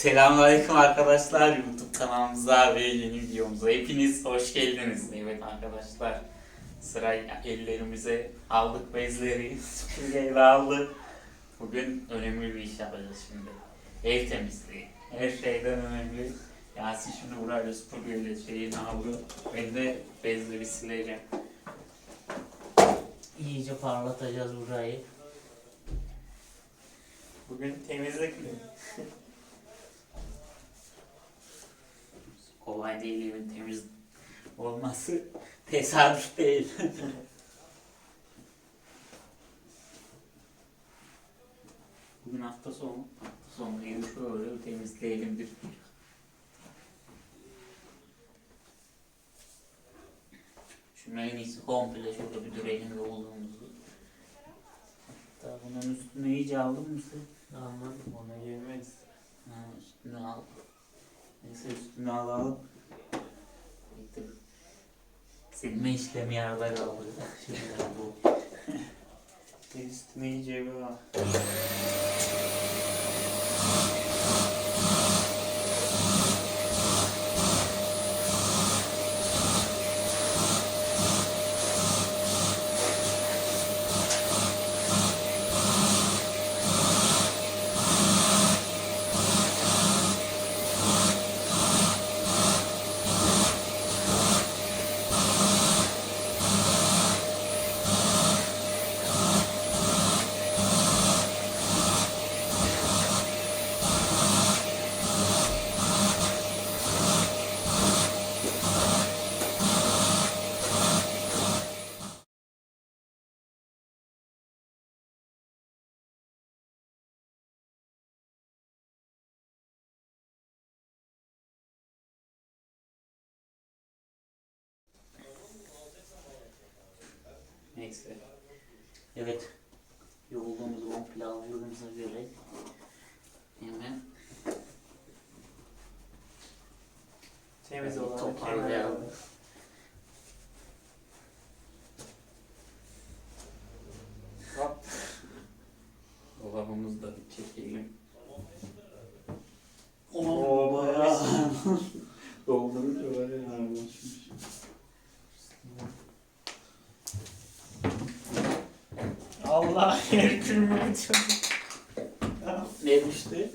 Selamünaleyküm arkadaşlar YouTube kanalımıza ve yeni videomuza hepiniz hoş geldiniz. Evet arkadaşlar sıra ellerimize aldık bezleri süpürgeyle aldık. Bugün önemli bir iş yapacağız şimdi. Ev temizliği. Her şeyden önemli. Yasin şimdi burayla süpürgeyle şeyini alıyor. Ben de bezleri sileceğim. İyice parlatacağız burayı. Bugün temizlik mi? kolay değil evin temiz olması tesadüf değil. Bugün hafta sonu, hafta sonu evi şöyle bir temizleyelim bir. Şunu en iyisi komple şöyle bir düreğin olduğumuzu. Hatta bunun üstüne iyice aldın mı sen? Anladım ona girmez. Ha, üstüne al. Neyse üstüne alalım. Silme işlemi yerde kaldı. Şimdi bu. Üstüne iyice bir al. Neyse. Evet. Yolduğumuzu komple aldığımıza göre hemen Temiz olarak toparlayalım. Hop. Dolabımızı da bir çekelim. Oo, bayağı. Doldurunca Böyle ağırlaşmış. Allah Herkül'ümü bitirdim. Ne düştü?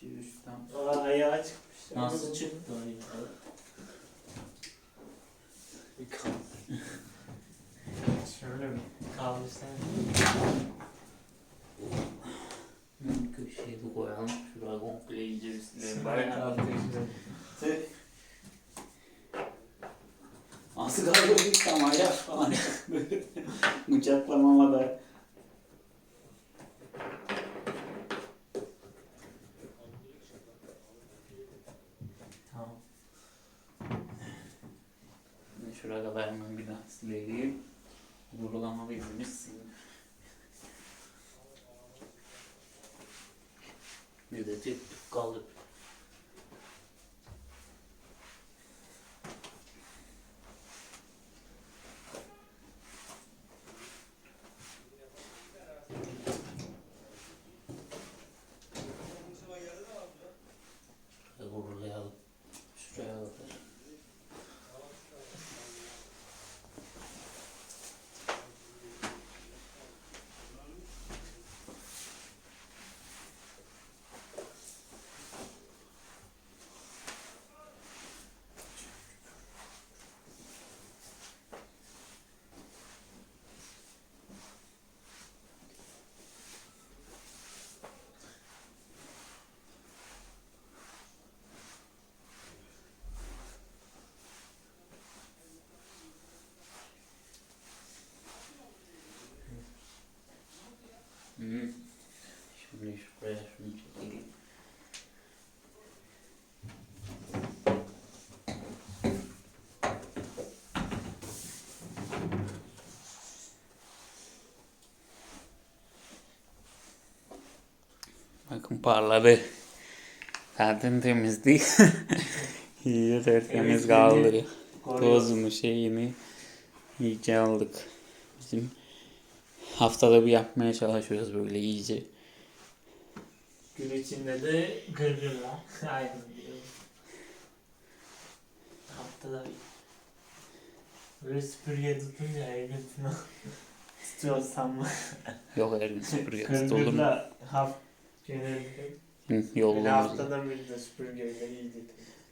Şey düştü tam. Aa, ayağı çıkmış. Nasıl çıktı o ya? Bir kal. Şöyle mi? Kaldırsan. Bir köşeye de koyalım. Şuraya komple iyice. Şöyle Bayağı. Nasıl kaldırdık ama ya falan. Bıçaklamama da. Tamam. Şuraya kadar hemen bir daha sileyim. Vurulama silin. Bir de tek tük kalır. Şuraya vurulayalım. Şuraya kadar. Hı. Şimdi şuraya şunu çekelim. Bakın parladı. Zaten temizdi. İyice tertemiz Evet, kaldı. Tozunu şeyini iyice aldık. Bizim haftada bir yapmaya çalışıyoruz böyle iyice. Gün içinde de gırgırla. Aynen diyorum. Haftada bir. Böyle süpürge tutunca her gün falan tutuyorsam mı? Yok her gün süpürge tut olur mu? Gırgırla haft genelde. Hı, Yani Yollarımızda. haftada bir de süpürgeyle iyiydi.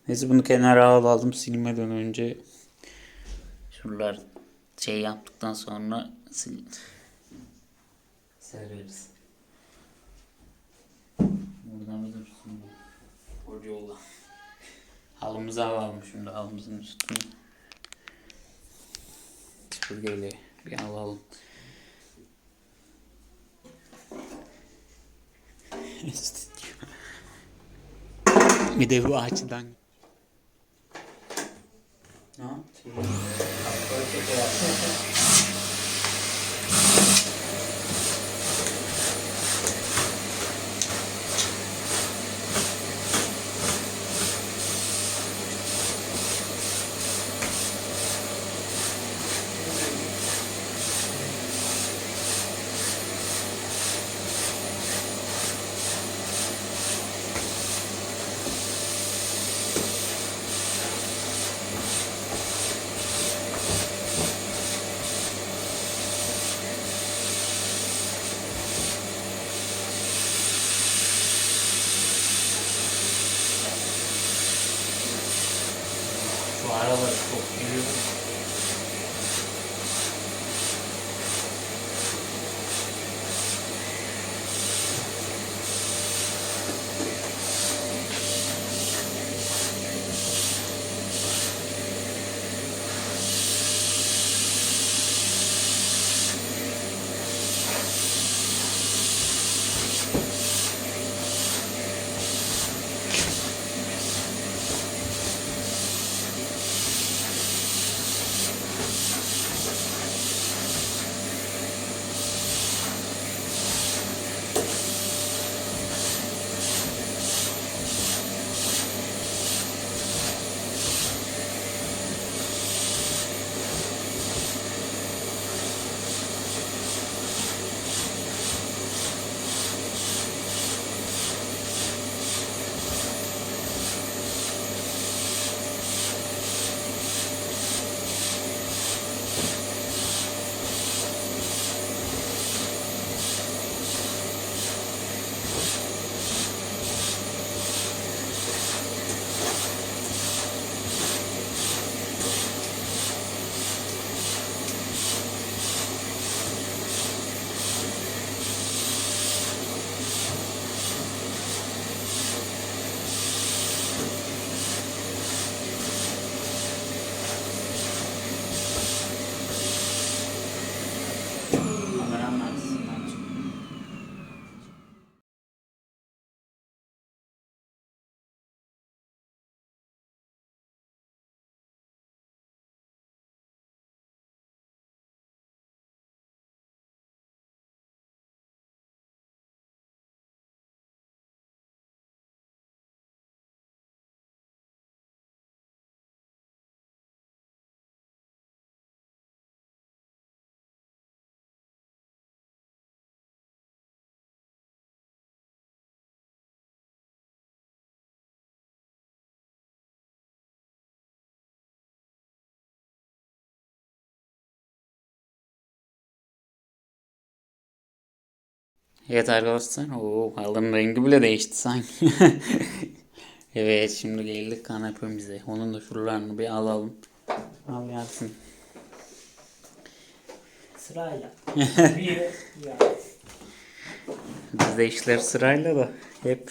Neyse bunu kenara alalım silmeden önce. Şuralar şey yaptıktan sonra sil. Severiz. Burada mı dursun? O yolla. Halımızı alalım şimdi halımızın üstüne. Süpürgeyle bir alalım. bir de bu açıdan. Ne Evet arkadaşlar, o halının rengi bile değişti sanki. evet, şimdi geldik kanepemize. Onun da şuralarını bir alalım. Al Yasin. Sırayla. bir ya. Bizde işler sırayla da hep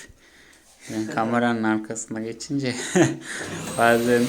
yani kameranın arkasına geçince bazen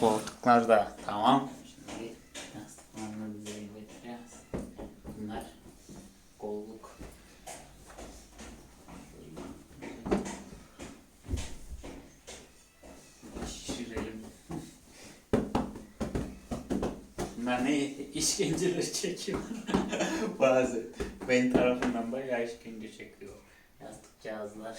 koltuklar da tamam. Şimdi yastıklarını düzeye getireceğiz. Bunlar kolluk. Şişirelim. Bunlar ne işkenceleri çekiyor. Bazı benim tarafından bayağı işkence çekiyor. Yastık cihazlar.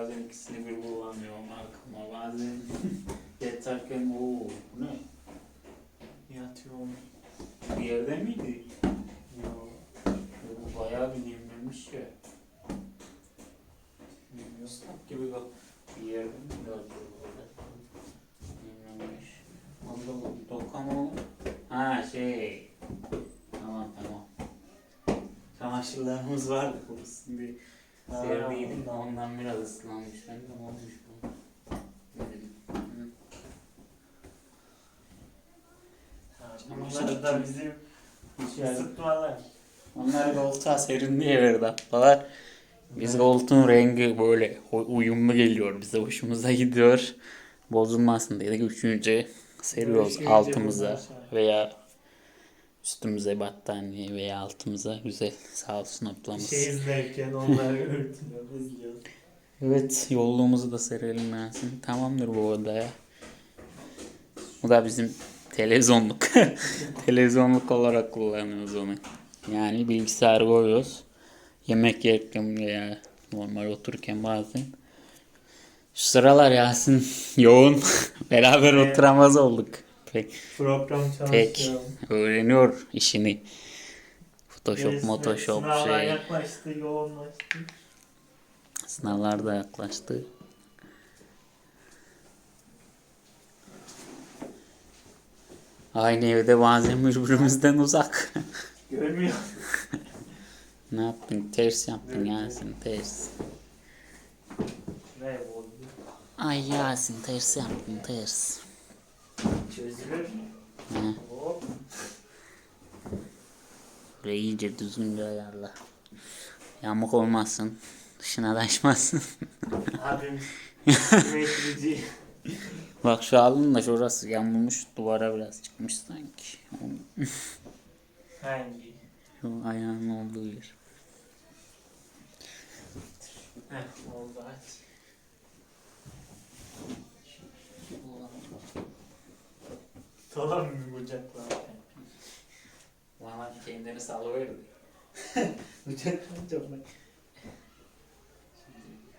Bazen ikisini bir kullanıyorum arkama bazen yatarken bu ne? Yatıyorum. Bir yerde miydi? Yo. Bu bayağı bir dinlenmiş ya. Islak gibi bak. Bir yerde mi gördü orada? Dinlenmiş. Onda bu dokama Ha şey. Tamam tamam. Çamaşırlarımız vardı kurusun diye. Ha, Serdiydim de ondan. biraz ıslanmış. Ben de olmuş bu? Bunlar da bizim ısıtmalar. Onlar koltuğa serinliğe verdi ablalar. Biz koltuğun rengi böyle uyumlu geliyor. Bize hoşumuza gidiyor. Bozulmasın diye de üçüncü seriyoruz altımıza veya üstümüze battaniye veya altımıza güzel sağ olsun ablamız. şey izlerken onları örtünüyor, izliyoruz. Evet yolluğumuzu da serelim Yasin. Tamamdır bu odaya. Bu da bizim televizyonluk. televizyonluk olarak kullanıyoruz onu. Yani bilgisayar koyuyoruz. Yemek yerken veya normal otururken bazen. Şu sıralar Yasin yoğun. Beraber oturamaz olduk. Pek Program Pek. çalışıyorum. öğreniyor işini. Photoshop, Resmi- Photoshop Sınavlar şey. yaklaştı, yoğunlaştı. Sınavlar da yaklaştı. Aynı evde bazen birbirimizden uzak. Görmüyor. ne yaptın? Ters yaptın. Yasin ters. Ne oldu? Ay Yasin ters yaptın ters. Çözülür. He. Hop. Burayı iyice düzgünce ayarla. Yamuk olmasın. Dışına taşmasın. Abim emeklici. Bak şu alın da şurası yamulmuş duvara biraz çıkmış sanki. Hangi? Şu ayağının olduğu yer. Heh oldu aç. Dolan mı kucakla? Bana kendini salıverdi. Kucakla mı?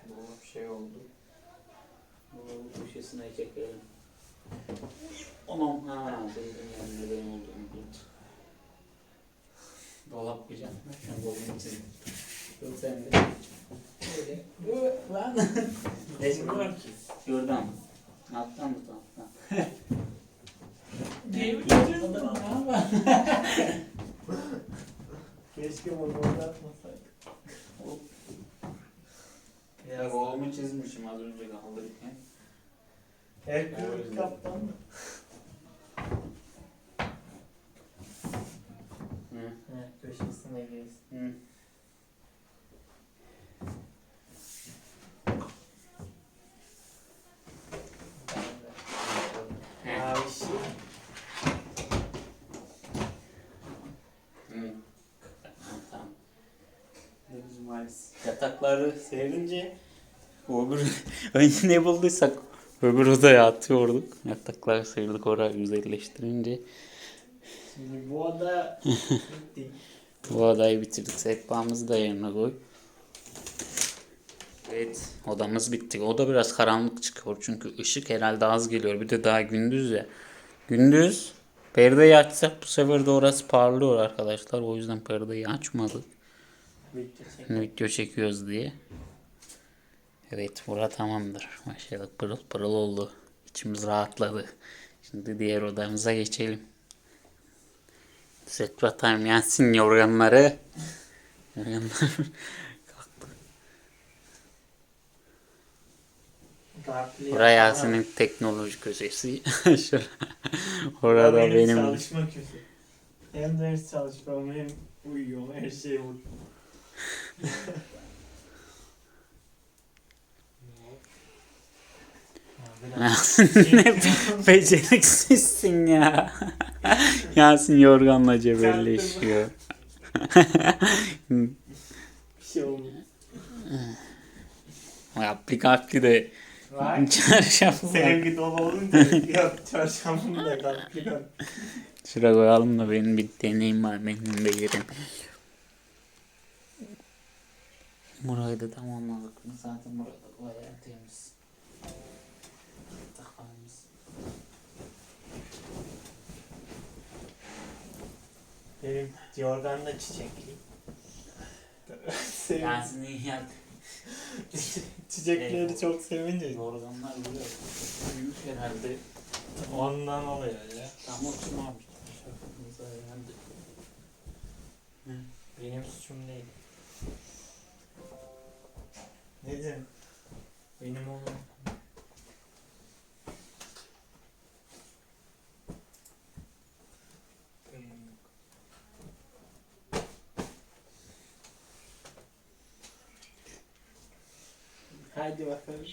Dolap şey oldu. Dolabın köşesine çekelim. Anam ha dedim yani neden olduğunu bildim. Dolap güzel. Şu dolabın içinde. Yok sen de. Böyle. Bu lan. Resmi var ki. Şuradan. Alttan mı alttan? Alttan mi? ne yapar? Keşke bunu uzatmasaydık. Ya kolumu çizmişim az önce kaldırırken. Herkül kaptan mı? Hı. He köşesine gez. Hı. Ya işi. Hı. Tamam. Halis. Yatakları serince öbür önce ne bulduysak öbür odaya atıyorduk. Yatakları serdik oraya güzelleştirince. Şimdi bu oda bitti. Bu odayı bitirdik. Sehpamızı da yerine koy. Evet odamız bitti. Oda biraz karanlık çıkıyor çünkü ışık herhalde az geliyor. Bir de daha gündüz ya. Gündüz perdeyi açsak bu sefer de orası parlıyor arkadaşlar. O yüzden perdeyi açmadık. Video çekiyoruz diye. Evet bura tamamdır. Maşallah pırıl pırıl oldu. İçimiz rahatladı. Şimdi diğer odamıza geçelim. Set batayım yansın yorganları. Yorganlar Garpli Buraya Yasin'in teknoloji köşesi. Orada benim benim. çalışma köşesi. Hem ders çalışmam hem uyuyorum her şey uyuyorum. ne beceriksizsin ya. Yasin yorganla cebelleşiyor. Bir şey olmuyor. Var. çarşafı var. Sevgi dolu olunca yok çarşambını da kaplıyorum. Şuraya koyalım da benim bir deneyim var benim de Burayı da tamamladık? Zaten burada bayağı temiz. Takmamız. Benim yorgan da çiçekli. Sevim- Yasin'in ya Çiçekleri çok sevince yorganlar böyle büyük herhalde. ondan oluyor ya. Tam oturmamış. Şarkımıza yandı. Benim suçum değil. Ne diyeyim? Benim oğlum. Benim- Hadi bakalım.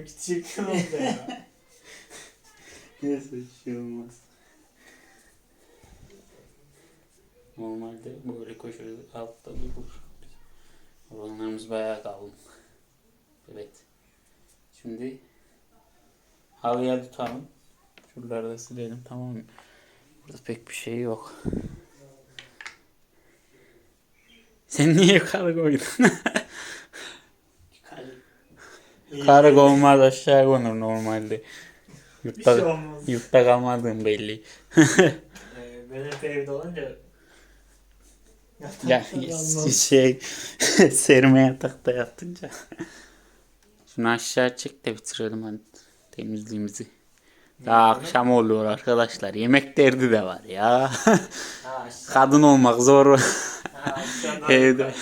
Benim küçük oldu ya. Neyse bir şey olmaz. Normalde böyle koşuyoruz altta durur. Oranlarımız bayağı kalın. Evet. Şimdi halıya tutalım. Şuraları da silelim tamam mı? Burada pek bir şey yok. Sen niye yukarı koydun? Yukarı olmaz aşağı konur normalde. Yurtta, şey olmaz. yurtta kalmadığın belli. Ee, ben hep evde olunca Ya kalmaz. şey serme yatakta yatınca. Şunu aşağı çek de bitirelim hadi temizliğimizi. Daha akşam oluyor arkadaşlar. Yemek derdi de var ya. Kadın olmak zor. Evde.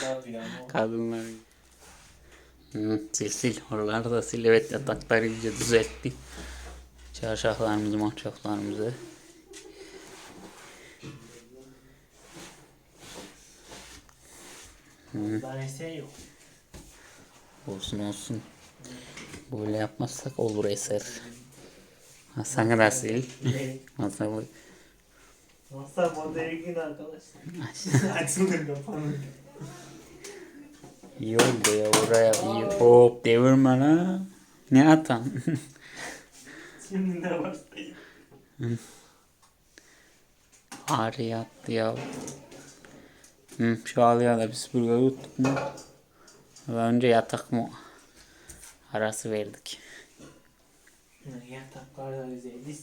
Kadınlar. Hı, sil sil. Oraları da sil. Evet yatakları iyice düzeltti. Çarşaflarımızı mahçaflarımızı. Olsun olsun. Böyle yapmazsak olur eser. Hasan da sil. Ne? Hasan Masa modaya gir arkadaşlar. Açılır kapanır. İyi oldu ya oraya iyi. Hop devirme la. Ne atan? Şimdi de başlayayım. Ağrı yattı ya. Hı, şu halıya da bir süpürge tuttuk mu? Önce yatak mı? Arası verdik. Yataklarda güzeldi.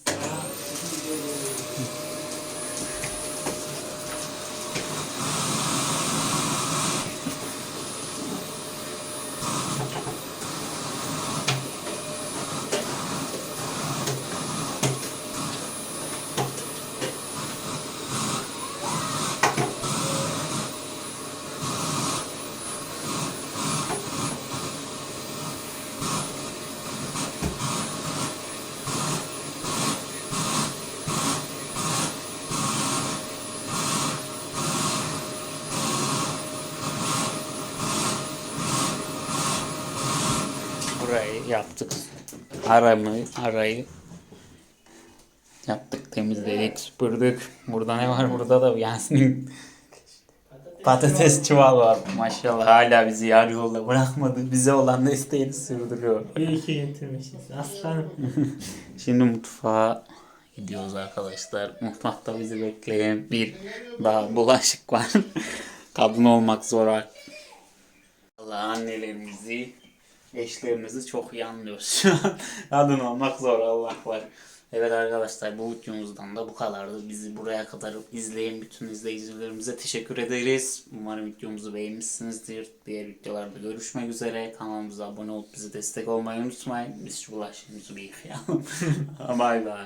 Burayı yaptık. Aramı, arayı yaptık, temizledik, süpürdük. Burada ne var? Burada da Yasin'in patates çuval var. Maşallah hala bizi yarı yolda bırakmadı. Bize olan desteğini sürdürüyor. İyi ki getirmişiz. Aslanım. Şimdi mutfağa gidiyoruz arkadaşlar. Mutfakta bizi bekleyen bir daha bulaşık var. Kadın olmak zor. Allah annelerimizi, eşlerimizi çok iyi anlıyoruz. Kadın olmak zor Allah var. Evet arkadaşlar bu videomuzdan da bu kadardı. Bizi buraya kadar izleyen bütün izleyicilerimize teşekkür ederiz. Umarım videomuzu beğenmişsinizdir. Diğer videolarda görüşmek üzere. Kanalımıza abone olup bize destek olmayı unutmayın. Biz şu bulaşığımızı bir yıkayalım. Bay bay.